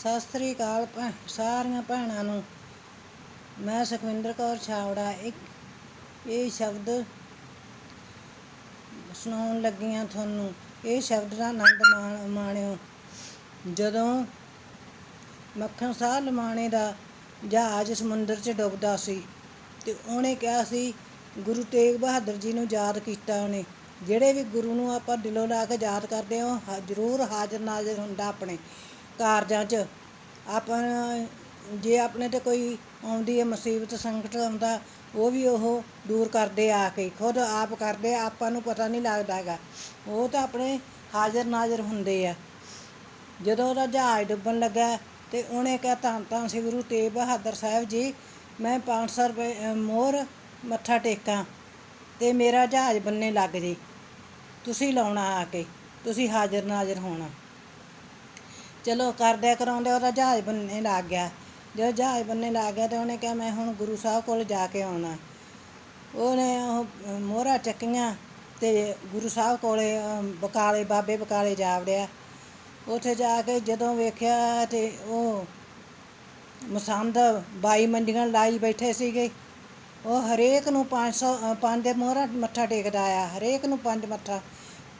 ਸਤਿ ਸ੍ਰੀ ਅਕਾਲ ਭੈ- ਸਾਰੀਆਂ ਭੈਣਾਂ ਨੂੰ। ਮੈਂ ਸੁਖਵਿੰਦਰ ਕੌਰ ਛਾਵੜਾ, ਇੱਕ ਇਹ ਸ਼ਬਦ ਸੁਣਾਉਣ ਲੱਗੀਆਂ ਤੁਹਾਨੂੰ। ਇਹ ਸ਼ਬਦ ਦਾ ਆਨੰਦ ਮਾਣਿਓ, ਜਦੋਂ ਮੱਖਣ ਸਾਹ ਲਮਾਣੇ ਦਾ ਜਹਾਜ਼ ਸਮੁੰਦਰ 'ਚ ਡੁੱਬਦਾ ਸੀ ਤੇ ਉਹਨੇ ਕਿਹਾ ਸੀ, ਗੁਰੂ ਤੇਗ ਬਹਾਦਰ ਜੀ ਨੂੰ ਯਾਦ ਕੀਤਾ ਉਹਨੇ। ਜਿਹੜੇ ਵੀ ਗੁਰੂ ਨੂੰ ਆਪਾਂ ਦਿਲੋਂ ਲਾ ਕੇ ਯਾਦ ਕਰਦੇ ਹਾਂ, ਉਹ ਹ- ਜ਼ਰੂਰ ਹਾਜ਼ਰ ਨਾਜ਼ਰ ਹੁੰਦਾ ਆਪਣੇ। ਕਾਰਜਾਂ 'ਚ। ਆਪਾਂ ਜੇ ਆਪਣੇ ਤੇ ਕੋਈ ਆਉਂਦੀ ਹੈ ਮੁਸੀਬਤ ਸੰਕਟ ਆਉਂਦਾ ਉਹ ਵੀ ਉਹ ਦੂਰ ਕਰਦੇ ਆ ਕੇ ਖੁਦ ਆਪ ਕਰਦੇ ਆਪਾਂ ਨੂੰ ਪਤਾ ਨਹੀਂ ਲੱਗਦਾ ਹੈਗਾ। ਉਹ ਤਾਂ ਆਪਣੇ ਹਾਜ਼ਰ ਨਾਜ਼ਰ ਹੁੰਦੇ ਆ। ਜਦੋਂ ਉਹਦਾ ਜਹਾਜ਼ ਡੁੱਬਣ ਲੱਗਾ ਤੇ ਉਹਨੇ ਕਿਹਾ ਤਾਂ ਤਾਂ ਸ੍ਰੀ ਗੁਰੂ ਤੇਗ ਬਹਾਦਰ ਸਾਹਿਬ ਜੀ ਮੈਂ 500 ਰੁਪਏ ਅ, ਮੋਹਰ ਮੱਥਾ ਟੇਕਾਂ ਤੇ ਮੇਰਾ ਜਹਾਜ਼ ਬੰਨੇ ਲੱਗ ਜੇ। ਤੁਸੀਂ ਲਾਉਣਾ ਆ ਕੇ ਤੁਸੀਂ ਹਾਜ਼ਰ ਨਾਜ਼ਰ ਹੋਣਾ। ਚਲੋ ਕਰਦਿਆਂ ਕਰਾਉਂਦੇ ਉਹਦਾ ਜਹਾਜ਼ ਬੰਨੇ ਲੱਗ ਗਿਆ। ਜਦੋਂ ਜਹਾਜ਼ ਬੰਨੇ ਲੱਗ ਗਿਆ ਤੇ ਉਹਨੇ ਕਿਹਾ ਮੈਂ ਹੁਣ ਗੁਰੂ ਸਾਹਿਬ ਕੋਲ ਜਾ ਕੇ ਆਉਣਾ। ਉਹਨੇ ਉਹ ਮੋਹਰਾਂ ਚੱਕੀਆਂ ਤੇ ਗੁਰੂ ਸਾਹਿਬ ਕੋਲੇ ਬਕਾਲੇ ਬਾਬੇ ਬਕਾਲੇ ਜਾ ਵੜਿਆ। ਉੱਥੇ ਜਾ ਕੇ ਜਦੋਂ ਵੇਖਿਆ ਤੇ ਉਹ ਮਸੰਦ ਬਾਈ ਮੰਡੀਆਂ ਲਾਈ ਬੈਠੇ ਸੀਗੇ। ਉਹ ਹਰੇਕ ਨੂੰ 500 ਅ, ਪੰਜ ਦੇ ਮੋਹਰਾ ਮੱਥਾ ਟੇਕਦਾ ਆ ਹਰੇਕ ਨੂੰ ਪੰਜ ਮੱਥਾ।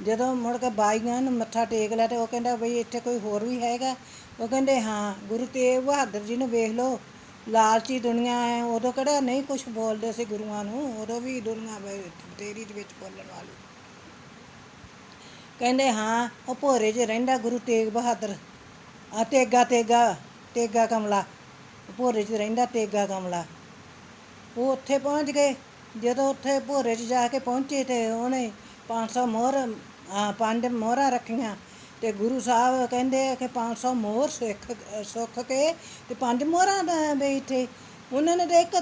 ਜਦੋਂ ਮੁੜ ਕੇ ਬਾਈਆਂ ਨੂੰ ਮੱਥਾ ਟੇਕ ਲਿਆ ਤੇ ਉਹ ਕਹਿੰਦਾ ਬਈ ਇੱਥੇ ਕੋਈ ਹੋਰ ਵੀ ਹੈਗਾ। ਉਹ ਕਹਿੰਦੇ, ਹਾਂ, ਗੁਰੂ ਤੇਗ ਬਹਾਦਰ ਜੀ ਨੂੰ ਵੇਖ ਲਓ, ਲਾਲਚੀ ਦੁਨੀਆ ਹੈ। ਉਦੋਂ ਕਿਹੜਾ ਨਹੀਂ ਕੁਝ ਬੋਲਦੇ ਸੀ ਗੁਰੂਆਂ ਨੂੰ, ਉਦੋਂ ਵੀ ਦੁਨੀਆ ਤੇਰੀ ਦੇ ਵਿੱਚ ਬੋਲਣ ਵਾਲੀ। ਕਹਿੰਦੇ, ਹਾਂ, ਉਹ ਭੋਰੇ 'ਚ ਰਹਿੰਦਾ ਗੁਰੂ ਤੇਗ ਬਹਾਦਰ। ਆ ਤੇਗਾ ਤੇਗਾ ਤੇਗਾ ਕਮਲਾ। ਭੋਰੇ 'ਚ ਰਹਿੰਦਾ ਤੇਗਾ ਕਮਲਾ। ਉਹ ਉੱਥੇ ਪਹੁੰਚ ਗਏ। ਜਦੋਂ ਉੱਥੇ ਭੋਰੇ 'ਚ ਜਾ ਕੇ ਪਹੁੰਚੇ ਤੇ ਉਹਨੇ 500 ਮੋਹਰ ਆ, ਪੰਜ ਮੋਹਰਾਂ ਰੱਖੀਆਂ ਤੇ ਗੁਰੂ ਸਾਹਿਬ ਕਹਿੰਦੇ ਕਿ 500 ਮੋਹਰ ਸਿੱਖ ਸੁੱਖ ਕੇ ਤੇ ਪੰਜ ਮੋਹਰਾਂ ਦਾ ਵੀ ਇੱਥੇ ਉਹਨਾਂ ਨੇ ਤੇ ਇੱਕ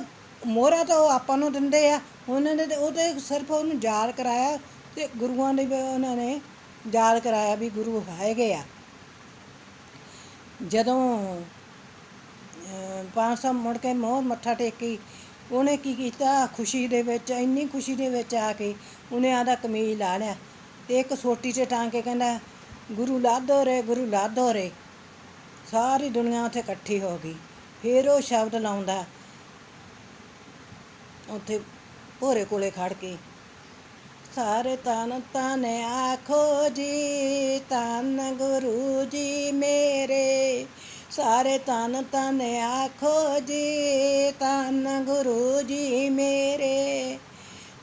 ਮੋਹਰਾ ਤਾਂ ਉਹ ਆਪਾਂ ਨੂੰ ਦਿੰਦੇ ਆ ਉਹਨਾਂ ਨੇ ਤੇ ਉਹ ਤੇ ਸਿਰਫ ਉਹਨੂੰ ਯਾਦ ਕਰਾਇਆ ਤੇ ਗੁਰੂਆਂ ਦੇ ਵੀ ਉਹਨਾਂ ਨੇ ਯਾਦ ਕਰਾਇਆ ਵੀ ਗੁਰੂ ਹੈਗੇ ਆ। ਜਦੋਂ ਅਹ 500 ਮੁੜ ਕੇ ਮੋਹਰ ਮੱਥਾ ਟੇਕੀ ਉਹਨੇ ਕੀ ਕੀਤਾ? ਖੁਸ਼ੀ ਦੇ ਵਿੱਚ, ਇੰਨੀ ਖੁਸ਼ੀ ਦੇ ਵਿੱਚ ਆ ਕੇ ਉਹਨੇ ਆਦਾ ਕਮੀਜ਼ ਲਾ ਲਿਆ। ਤੇ ਇੱਕ ਸੋਟੀ 'ਚ ਟਾਂਗ ਕੇ ਕਹਿੰਦਾ, ਗੁਰੂ ਲਾਧੋ ਰੇ ਗੁਰੂ ਲਾਧੋ ਰੇ ਸਾਰੀ ਦੁਨੀਆ ਉੱਥੇ ਇਕੱਠੀ ਹੋ ਗਈ। ਫਿਰ ਉਹ ਸ਼ਬਦ ਲਾਉਂਦਾ, ਉੱਥੇ ਭੋਰੇ ਕੋਲੇ ਖੜ ਕੇ, ਸਾਰੇ ਤਨ ਤਨ ਆਖੋ ਜੀ ਤਨ ਗੁਰੂ ਜੀ ਮੇਰੇ ਸਾਰੇ ਤਨ ਤਨ ਆਖੋ ਜੀ ਤਨ ਗੁਰੂ ਜੀ ਮੇਰੇ।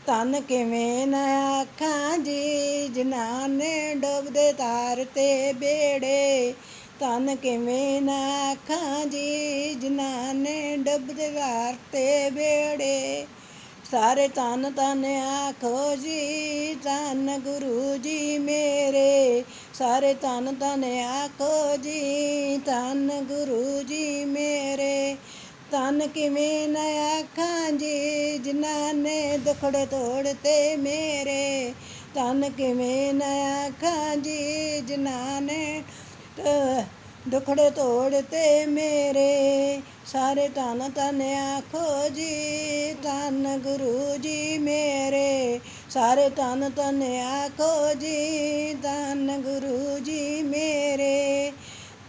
ਤਨ ਕਿਵੇਂ ਨਾ ਆਖਾਂ ਜੀ ਜਿਨ੍ਹਾਂ ਨੇ ਡੁੱਬਦੇ ਤਾਰ ਤੇ ਬੇੜੇ। ਤਨ ਕਿਵੇਂ ਨਾ ਆਖਾਂ ਜੀ ਜਿਨ੍ਹਾਂ ਨੇ ਡੁੱਬਦੇ ਤਾਰ ਤੇ ਬੇੜੇ। ਸਾਰੇ ਤਨ ਤਨ ਆਖੋ ਜੀ ਤਨ ਗੁਰੂ ਜੀ ਮੇਰੇ। ਸਾਰੇ ਤਨ ਤਨ ਆਖੋ ਜੀ ਤਨ ਗੁਰੂ ਜੀ ਮੇਰੇ। ਤਨ ਕਿਵੇਂ ਨਾ ਆਖਾਂ ਜੀ, ਜਿਨ੍ਹਾਂ ਨੇ ਦੁਖੜੇ ਤੋੜਤੇ ਮੇਰੇ। ਤਨ ਕਿਵੇਂ ਨਾ ਆਖਾਂ ਜੀ, ਜਿਨ੍ਹਾਂ ਨੇ ਤ- ਦੁਖੜੇ ਤੋੜਤੇ ਮੇਰੇ। ਸਾਰੇ ਤਨ ਤਨ ਆਖੋ ਜੀ ਤਨ ਗੁਰੂ ਜੀ ਮੇਰੇ। ਸਾਰੇ ਤਨ ਤਨ ਆਖੋ ਜੀ, ਧੰਨ ਗੁਰੂ ਜੀ ਮੇਰੇ।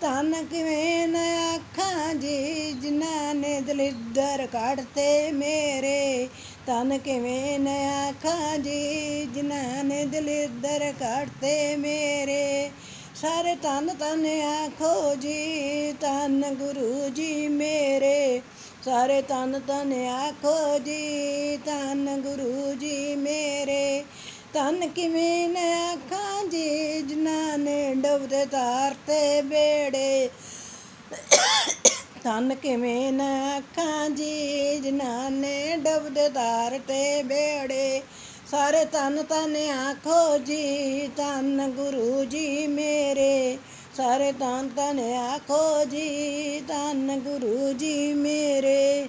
ਤਨ ਕਿਵੇਂ ਨਾ ਆਖਾਂ ਜੀ, ਜਿਨ੍ਹਾਂ ਨੇ ਦਲਿੱਦਰ ਕੱਢਤੇ ਮੇਰੇ। ਤਨ ਕਿਵੇਂ ਨਾ ਆਖਾਂ ਜੀ, ਜਿਨ੍ਹਾਂ ਨੇ ਦਲਿੱਦਰ ਕੱਢਤੇ ਮੇਰੇ। ਸਾਰੇ ਤਨ ਤਨ ਆਖੋ ਜੀ ਤਨ ਗੁਰੂ ਜੀ ਮੇਰੇ। ਸਾਰੇ ਤਨ ਤਨ ਆਖੋ ਜੀ ਤਨ ਗੁਰੂ ਜੀ ਮੇਰੇ। ਤਨ ਕਿਵੇਂ ਨਾ ਆਖਾਂ ਜੀ, ਜਿਨ੍ਹਾਂ ਨੇ ਡੁੱਬਦੇ ਤਾਰ ਤੇ ਬੇੜੇ। ਤਨ ਕਿਵੇਂ ਨਾ ਆਖਾਂ ਜੀ, ਜਿਨ੍ਹਾਂ ਨੇ ਡੁੱਬਦੇ ਤਾਰ ਤੇ ਬੇੜੇ। ਸਾਰੇ ਤਨ ਤਨ ਆਖੋ ਜੀ ਤਨ ਗੁਰੂ ਜੀ ਮੇਰੇ। ਸਾਰੇ ਤਨ ਤਨ ਆਖੋ ਜੀ ਧੰਨ ਗੁਰੂ ਜੀ ਮੇਰੇ।